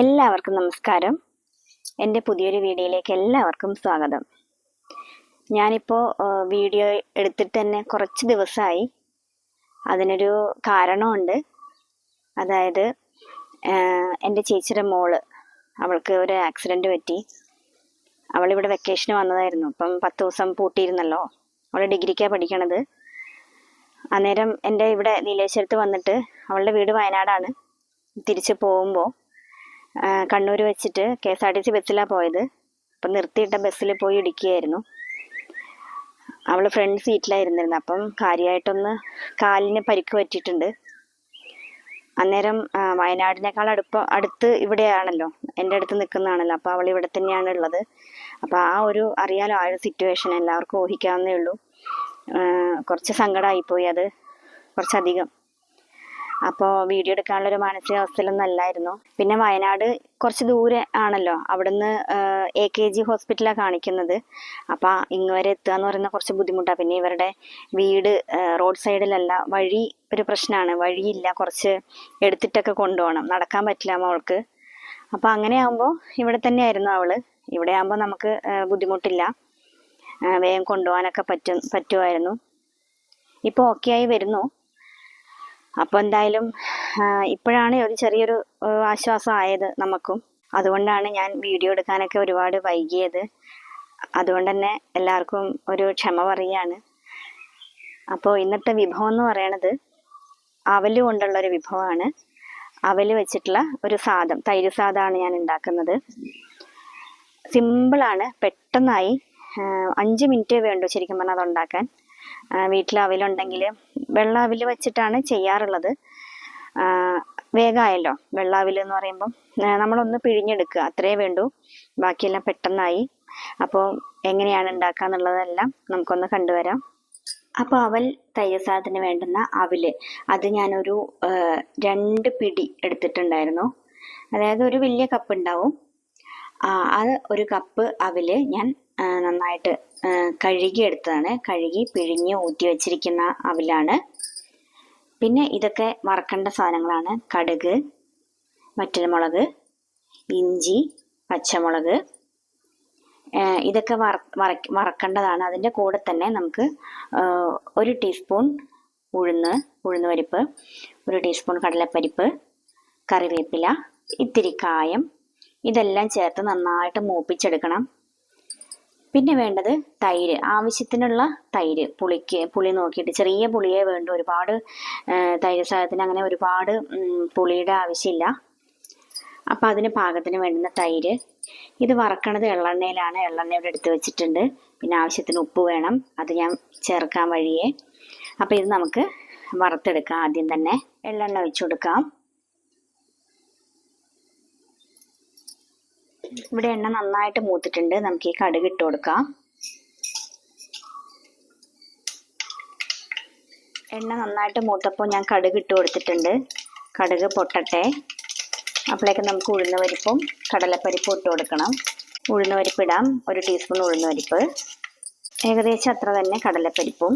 എല്ലാവർക്കും നമസ്കാരം. എന്റെ പുതിയൊരു വീഡിയോയിലേക്ക് എല്ലാവർക്കും സ്വാഗതം. ഞാനിപ്പോൾ വീഡിയോ എടുത്തിട്ട് തന്നെ കുറച്ച് ദിവസമായി. അതിനൊരു കാരണമുണ്ട്. അതായത് എന്റെ ചേച്ചിയുടെ മോൾ അവൾക്ക് ഒരു ആക്സിഡന്റ് പറ്റി. അവളിവിടെ വെക്കേഷന് വന്നതായിരുന്നു. അപ്പം പത്ത് ദിവസം പൂട്ടിയിരുന്നല്ലോ. അവൾ ഡിഗ്രിക്കാണ് പഠിക്കണത്. അന്നേരം എന്റെ ഇവിടെ നീലേശ്വരത്ത് വന്നിട്ട് അവളുടെ വീട് വയനാടാണ്. തിരിച്ച് പോകുമ്പോൾ കണ്ണൂർ വെച്ചിട്ട് K S R T C ബസ്സിലാണ് പോയത്. അപ്പം നിർത്തിയിട്ട ബസ്സിൽ പോയി ഇടിക്കുകയായിരുന്നു. അവൾ ഫ്രണ്ട് സീറ്റിലായിരുന്നിരുന്നു. അപ്പം കാര്യമായിട്ടൊന്ന് കാലിന് പരിക്ക് പറ്റിയിട്ടുണ്ട്. അന്നേരം വയനാടിനേക്കാൾ അടുപ്പം അടുത്ത് ഇവിടെയാണല്ലോ. എന്റെ അടുത്ത് നിൽക്കുന്നതാണല്ലോ. അപ്പോൾ അവൾ ഇവിടെ തന്നെയാണ് ഉള്ളത്. അപ്പോൾ ആ ഒരു അറിയാലോ ആ ഒരു സിറ്റുവേഷൻ എല്ലാവർക്കും ഊഹിക്കാവുന്നേ ഉള്ളൂ. കുറച്ച് സങ്കടമായിപ്പോയി അത്. കുറച്ചധികം. അപ്പോൾ വീഡിയോ എടുക്കാനുള്ള ഒരു മാനസികാവസ്ഥയിലൊന്നും അല്ലായിരുന്നു പിന്നെ വയനാട് കുറച്ച് ദൂരെ ആണല്ലോ. അവിടുന്ന് എ കെ ജി ഹോസ്പിറ്റലാണ് കാണിക്കുന്നത്. അപ്പോൾ ഇങ്ങ് വരെ എത്തുക എന്ന് പറയുന്ന കുറച്ച് ബുദ്ധിമുട്ടാണ് പിന്നെ ഇവരുടെ വീട് റോഡ് സൈഡിലല്ല. വഴി ഒരു പ്രശ്നമാണ് വഴിയില്ല. കുറച്ച് എടുത്തിട്ടൊക്കെ കൊണ്ടുപോകണം നടക്കാൻ പറ്റില്ല അവൾക്ക് അപ്പോൾ അങ്ങനെ ആകുമ്പോൾ ഇവിടെ തന്നെയായിരുന്നു അവൾ. ഇവിടെ ആകുമ്പോൾ നമുക്ക് ബുദ്ധിമുട്ടില്ല. വേഗം കൊണ്ടുപോകാനൊക്കെ പറ്റും പറ്റുമായിരുന്നു ഇപ്പോൾ ഓക്കെ ആയി വരുന്നു. അപ്പോൾ എന്തായാലും ഇപ്പോഴാണ് ഒരു ചെറിയൊരു ആശ്വാസം ആയത് നമുക്കും. അതുകൊണ്ടാണ് ഞാൻ വീഡിയോ എടുക്കാനൊക്കെ ഒരുപാട് വൈകിയത്. അതുകൊണ്ട് തന്നെ എല്ലാവർക്കും ഒരു ക്ഷമ പറയുകയാണ്. അപ്പോൾ ഇന്നത്തെ വിഭവം എന്ന് പറയണത് അവൽ കൊണ്ടുള്ള ഒരു വിഭവമാണ്. അവൽ വെച്ചിട്ടുള്ള ഒരു സാധം തൈര് സാദമാണ് ഞാൻ ഉണ്ടാക്കുന്നത്. സിമ്പിളാണ് പെട്ടെന്നായി. അഞ്ച് മിനിറ്റ് വേണ്ടു ശരിക്കും പറഞ്ഞാൽ അത് ഉണ്ടാക്കാൻ. വീട്ടിൽ അവിലുണ്ടെങ്കിൽ വെള്ള അവിൽ വെച്ചിട്ടാണ് ചെയ്യാറുള്ളത്. വേഗമായല്ലോ വെള്ള അവിൽ എന്ന് പറയുമ്പം നമ്മളൊന്ന് പിഴിഞ്ഞെടുക്കുക. അത്രേ വേണ്ടൂ. ബാക്കിയെല്ലാം പെട്ടെന്നായി. അപ്പോൾ എങ്ങനെയാണ് ഉണ്ടാക്കുക എന്നുള്ളതെല്ലാം നമുക്കൊന്ന് കണ്ടുവരാം. അപ്പോൾ അവൽ തയ്യൽ സാധനത്തിന് വേണ്ടുന്ന അവിൽ. അത് ഞാനൊരു രണ്ട് പിടി എടുത്തിട്ടുണ്ടായിരുന്നു. അതായത് ഒരു വലിയ കപ്പ് ഉണ്ടാവും. അത് ഒരു കപ്പ് അവിൽ ഞാൻ നന്നായിട്ട് കഴുകിയെടുത്തതാണ്. കഴുകി പിഴിഞ്ഞ് ഊറ്റി വെച്ചിരിക്കുന്ന അവിലാണ്. പിന്നെ ഇതൊക്കെ വറക്കേണ്ട സാധനങ്ങളാണ് കടുക് വറ്റൽമുളക് ഇഞ്ചി പച്ചമുളക്. ഇതൊക്കെ വറ വറ- വറക്കേണ്ടതാണ്. അതിന്റെ കൂടെ തന്നെ നമുക്ക് ഒരു ടീസ്പൂൺ ഉഴുന്ന് ഉഴുന്ന് പരിപ്പ് ഒരു ടീസ്പൂൺ കടലപ്പരിപ്പ് കറിവേപ്പില ഇത്തിരി കായം. ഇതെല്ലാം ചേർത്ത് നന്നായിട്ട് മൂപ്പിച്ചെടുക്കണം. പിന്നെ വേണ്ടത് തൈര്. ആവശ്യത്തിനുള്ള തൈര്. പുളിക്ക് പുളി നോക്കിയിട്ട് ചെറിയ പുളിയേ വേണ്ട. ഒരുപാട് തൈര് സാധനത്തിന് അങ്ങനെ ഒരുപാട് പുളിയുടെ ആവശ്യമില്ല. അപ്പം അതിന് പാകത്തിന് വേണ്ടുന്ന തൈര്. ഇത് വറക്കണത് എള്ളെണ്ണയിലാണ്. എള്ളെണ്ണ ഇവിടെ എടുത്ത് വെച്ചിട്ടുണ്ട്. പിന്നെ ആവശ്യത്തിന് ഉപ്പ് വേണം. അത് ഞാൻ ചേർക്കാൻ വഴിയേ. അപ്പം ഇത് നമുക്ക് വറുത്തെടുക്കാം ആദ്യം തന്നെ. എള്ളെണ്ണ ഒഴിച്ചു കൊടുക്കാം. ഇവിടെ എണ്ണ നന്നായിട്ട് മൂത്തിട്ടുണ്ട്. നമുക്ക് ഈ കടുക് ഇട്ട് കൊടുക്കാം. എണ്ണ നന്നായിട്ട് മൂത്തപ്പോൾ ഞാൻ കടുക് ഇട്ട് കൊടുത്തിട്ടുണ്ട്. കടുക് പൊട്ടട്ടെ. അപ്പോഴേക്ക് നമുക്ക് ഉഴുന്ന പരിപ്പും കടലപ്പരിപ്പും ഇട്ട് കൊടുക്കണം. ഉഴുന്ന പരിപ്പ് ഇടാം. ഒരു ടീസ്പൂൺ ഉഴുന്ന പരിപ്പ് ഏകദേശം അത്ര തന്നെ കടലപ്പരിപ്പും.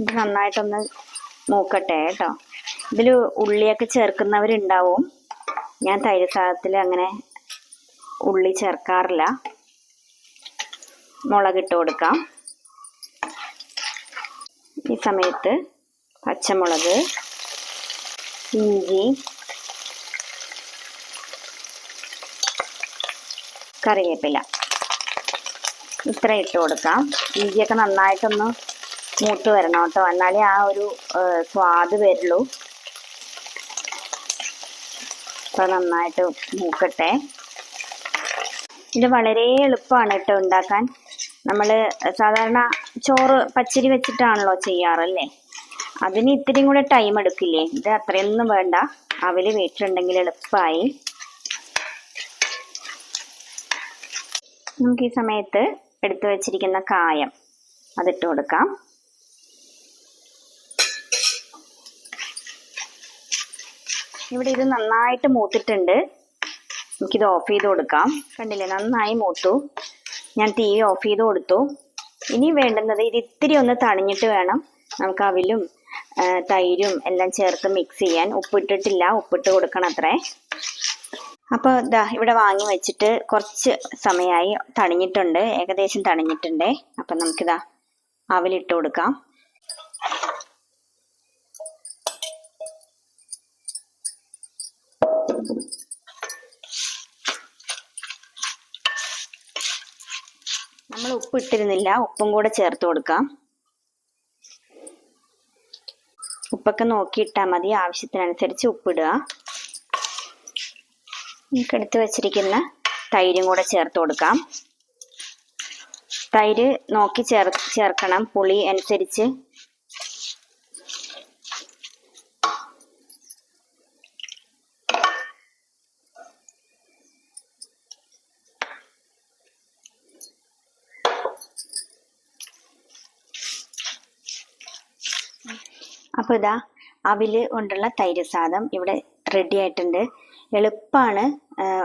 ഇത് നന്നായിട്ടൊന്ന് മൂക്കട്ടെ കേട്ടോ. ഇതിൽ ഉള്ളിയൊക്കെ ചേർക്കുന്നവരുണ്ടാവും. ഞാൻ തൈര് സാധത്തിൽ അങ്ങനെ ഉള്ളി ചേർക്കാറില്ല. മുളകിട്ട് കൊടുക്കാം. ഈ സമയത്ത് പച്ചമുളക് ഇഞ്ചി കറിവേപ്പില. ഇത്ര ഇട്ട് കൊടുക്കാം. ഇഞ്ചിയൊക്കെ നന്നായിട്ടൊന്ന് മൂത്ത് വരണം കേട്ടോ. എന്നാലേ ആ ഒരു സ്വാദ് വരുള്ളൂ. അപ്പോൾ നന്നായിട്ട് മൂക്കട്ടെ. ഇത് വളരെ എളുപ്പമാണ് കേട്ടോ ഉണ്ടാക്കാൻ. നമ്മൾ സാധാരണ ചോറ് പച്ചരി വെച്ചിട്ടാണല്ലോ ചെയ്യാറല്ലേ? അതിന് ഇത്തിരിയും കൂടെ ടൈം എടുക്കില്ലേ? ഇത് അത്രയൊന്നും വേണ്ട. അവൽ വീട്ടിലുണ്ടെങ്കിൽ എളുപ്പമായി നമുക്ക് ഈ സമയത്ത് എടുത്തു വച്ചിരിക്കുന്ന കായം അതിട്ട് കൊടുക്കാം. ഇവിടെ ഇത് നന്നായിട്ട് മൂത്തിട്ടുണ്ട്. നമുക്കിത് ഓഫ് ചെയ്ത് കൊടുക്കാം. കണ്ടില്ലേ? നന്നായി മൂത്തു. ഞാൻ തീ ഓഫ് ചെയ്ത് കൊടുത്തു. ഇനി വേണ്ടുന്നത് ഇത് ഇത്തിരി ഒന്ന് തണിഞ്ഞിട്ട് വേണം നമുക്ക് അവിലും തൈരും എല്ലാം ചേർത്ത് മിക്സ് ചെയ്യാൻ. ഉപ്പിട്ടിട്ടില്ല ഉപ്പിട്ട് കൊടുക്കണം അത്രേ. അപ്പോൾ ഇതാ ഇവിടെ വാങ്ങി വെച്ചിട്ട് കുറച്ച് സമയമായി തണിഞ്ഞിട്ടുണ്ട്. ഏകദേശം തണിഞ്ഞിട്ടുണ്ട്. അപ്പം നമുക്കിതാ അവിലിട്ട് കൊടുക്കാം. നമ്മൾ ഉപ്പ് ഇട്ടിരുന്നില്ല. ഉപ്പും കൂടെ ചേർത്ത് കൊടുക്കാം. ഉപ്പൊക്കെ നോക്കി ഇട്ടാൽ മതി. ആവശ്യത്തിനനുസരിച്ച് ഉപ്പിടുക നമുക്ക് എടുത്ത് വെച്ചിരിക്കുന്ന തൈരും കൂടെ ചേർത്ത് കൊടുക്കാം. തൈര് നോക്കി ചേർ ചേർക്കണം. പുളി അനുസരിച്ച് അപ്പോൾ ഇതാ അവിൽ കൊണ്ടുള്ള തൈര് സാദം ഇവിടെ റെഡി ആയിട്ടുണ്ട്. എളുപ്പമാണ്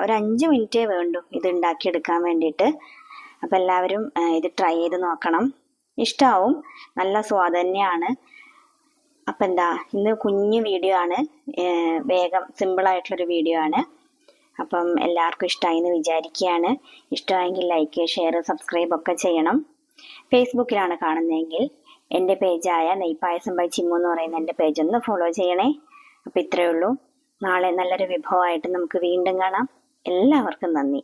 ഒരു അഞ്ച് മിനിറ്റേ വേണ്ടു ഇത് ഉണ്ടാക്കിയെടുക്കാൻ വേണ്ടിയിട്ട്. അപ്പോൾ എല്ലാവരും ഇത് ട്രൈ ചെയ്ത് നോക്കണം. ഇഷ്ടാവും. നല്ല സ്വാദ് തന്നെയാണ്. അപ്പം എന്താ ഇന്ന് കുഞ്ഞ് വീഡിയോ ആണ്. വേഗം സിമ്പിളായിട്ടുള്ളൊരു വീഡിയോ ആണ്. അപ്പം എല്ലാവർക്കും ഇഷ്ടമായി എന്ന് വിചാരിക്കുകയാണ്. ഇഷ്ടമായെങ്കിൽ ലൈക്ക് ഷെയർ സബ്സ്ക്രൈബ് ഒക്കെ ചെയ്യണം. ഫേസ്ബുക്കിലാണ് കാണുന്നതെങ്കിൽ. എന്റെ പേജായ നെയ്പായസം ബൈ ചിമ്മു എന്ന് പറയുന്ന എന്റെ പേജ് ഒന്ന് ഫോളോ ചെയ്യണേ. അപ്പോൾ ഇത്രയേ ഉള്ളൂ. നാളെ നല്ലൊരു വിഭവമായിട്ട് നമുക്ക് വീണ്ടും കാണാം. എല്ലാവർക്കും നന്ദി.